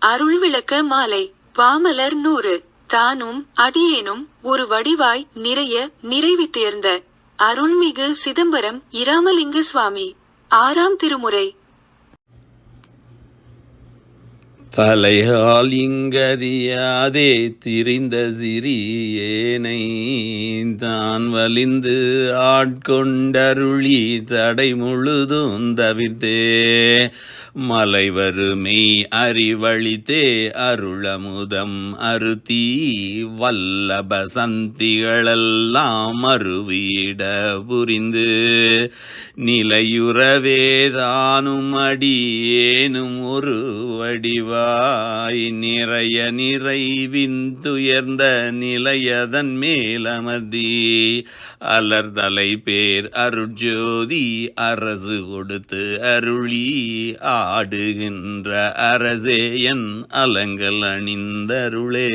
அருள் விளக்க மாலை. பாமலர் நூறு. தானும் அடியேனும் ஒரு வடிவாய் நிறைய நிறைவி தேர்ந்த அருள்மிகு சிதம்பரம் இராமலிங்க சுவாமி. ஆறாம் திருமுறை. தலையால் இங்கறியாதே திரிந்த சிறியேனை தான் வலிந்து ஆட்கொண்டருளி தடை முழுதும் தவிர்த்தே. மலைவருமை அறிவழித்தே அருளமுதம் அருத்தி வல்லப சந்திகளெல்லாம் அருவியிட புரிந்து. நிலையுறவேதானும் அடியேனும் ஒரு வடிவாய் நிறைய நிறைவிந்துயர்ந்த நிலையதன் மேலமதி. அலர்தலை பேர் அருட்ஜோதி அரசு கொடுத்து அருளி ஆடுகின்ற அரசே என் அலங்கல் அணிந்தருளே.